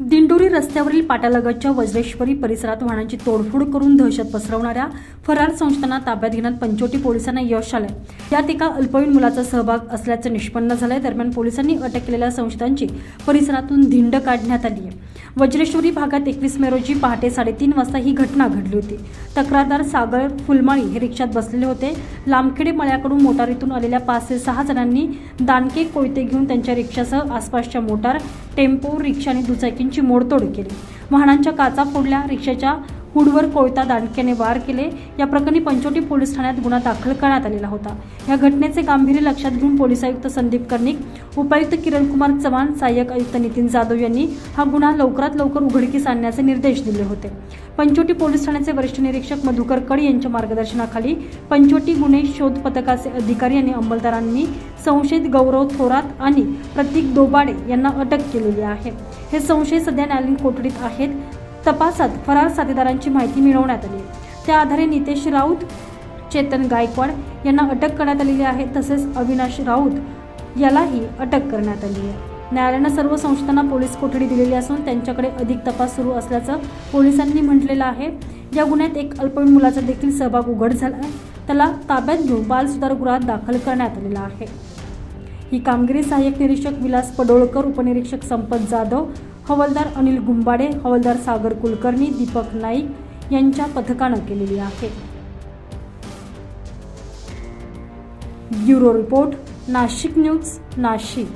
दिंडोरी रस्त्यावरील पाटालगतच्या वज्रेश्वरी परिसरात वाहनांची तोडफोड करून दहशत पसरवणाऱ्या फरार संस्थांना ताब्यात घेण्यात पंचोटी पोलिसांना यश आलंय. यात एका अल्पवयीन मुलाचा सहभाग असल्याचं निष्पन्न झालंय. दरम्यान पोलिसांनी अटक केलेल्या संस्थांची परिसरातून धिंड काढण्यात आली आहे वज्रेश्वरी भागात एकवीस मे रोजी पहाटे साडेतीन वाजता ही घटना घडली होती. तक्रारदार सागर फुलमाळी हे रिक्षात बसलेले होते. लामखेडे मळ्याकडून मोटारीतून आलेल्या पाच ते सहा जणांनी दानके कोयते घेऊन त्यांच्या रिक्षासह आसपासच्या मोटार टेम्पो रिक्षा आणि दुचाकींची मोडतोड केली. वाहनांच्या काचा फोडल्या रिक्षाच्या हुडवर कोयता दांडक्याने वार केले. या प्रकरणी पंचोटी पोलीस ठाण्यात गुन्हा दाखल करण्यात आलेला होता. या घटनेचे गांभीर्य लक्षात घेऊन पोलीस आयुक्त संदीप कर्णिक उपायुक्त किरणकुमार चव्हाण सहाय्यक आयुक्त नितीन जाधव यांनी हा गुन्हा लवकरात लवकर उघडकीस आणण्याचे निर्देश दिले होते. पंचोटी पोलीस ठाण्याचे वरिष्ठ निरीक्षक मधुकर कड यांच्या मार्गदर्शनाखाली पंचोटी गुन्हे शोध पथकाचे अधिकारी आणि अंमलदारांनी संशयित गौरव थोरात आणि प्रतीक दोबाडे यांना अटक केलेली आहे. हे संशय सध्या न्यायालयीन कोठडीत आहेत. तपासात फरार साथीदारांची माहिती मिळवण्यात आली. त्या आधारे नितेश राऊत चेतन गायकवाड यांना अटक करण्यात आलेली आहे तसेच अविनाश राऊत यालाही अटक करण्यात आली आहे. न्यायालयानं सर्व संस्थांना पोलीस कोठडी दिलेली असून त्यांच्याकडे अधिक तपास सुरू असल्याचं पोलिसांनी म्हटलेलं आहे. या गुन्ह्यात एक अल्पवयीन मुलाचा देखील सहभाग उघड झाला आहे. त्याला ताब्यात घेऊन बाल सुधारगृहात दाखल करण्यात आलेला आहे. ही कामगिरी सहाय्यक निरीक्षक विलास पडोळकर उपनिरीक्षक संपत जाधव हवालदार अनिल गुंबाडे हवालदार सागर कुलकर्णी दीपक नाईक यांच्या पथकानं केलेली आहे. Bureau report Nashik news Nashik.